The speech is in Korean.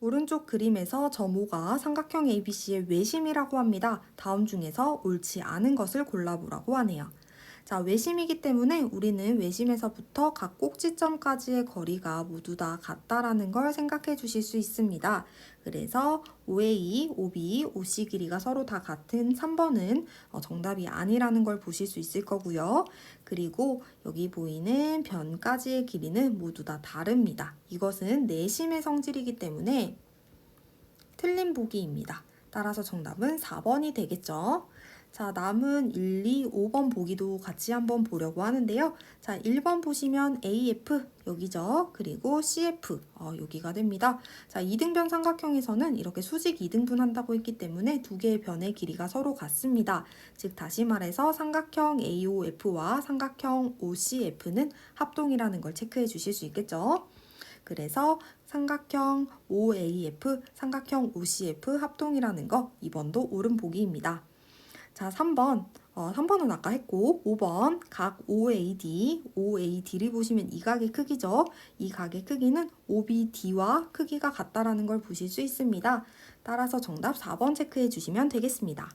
오른쪽 그림에서 점호가 삼각형 ABC의 외심이라고 합니다. 다음 중에서 옳지 않은 것을 골라보라고 하네요. 자, 외심이기 때문에 우리는 외심에서부터 각 꼭지점까지의 거리가 모두 다 같다라는 걸 생각해 주실 수 있습니다. 그래서 OA, OB, OC 길이가 서로 다 같은 3번은 어, 정답이 아니라는 걸 보실 수 있을 거고요. 그리고 여기 보이는 변까지의 길이는 모두 다 다릅니다. 이것은 내심의 성질이기 때문에 틀린 보기입니다. 따라서 정답은 4번이 되겠죠. 자, 남은 1, 2, 5번 보기도 같이 한번 보려고 하는데요. 자, 1번 보시면 AF 여기죠. 그리고 CF 어, 여기가 됩니다. 자, 이등변 삼각형에서는 이렇게 수직 이등분 한다고 했기 때문에 두 개의 변의 길이가 서로 같습니다. 즉 다시 말해서 삼각형 AOF와 삼각형 OCF는 합동이라는 걸 체크해 주실 수 있겠죠. 그래서 삼각형 OAF, 삼각형 OCF 합동이라는 거 2번도 옳은 보기입니다. 자, 3번. 어, 3번은 아까 했고 5번 각 OAD, OAD를 보시면 이 각의 크기죠. 이 각의 크기는 OBD와 크기가 같다라는 걸 보실 수 있습니다. 따라서 정답 4번 체크해 주시면 되겠습니다.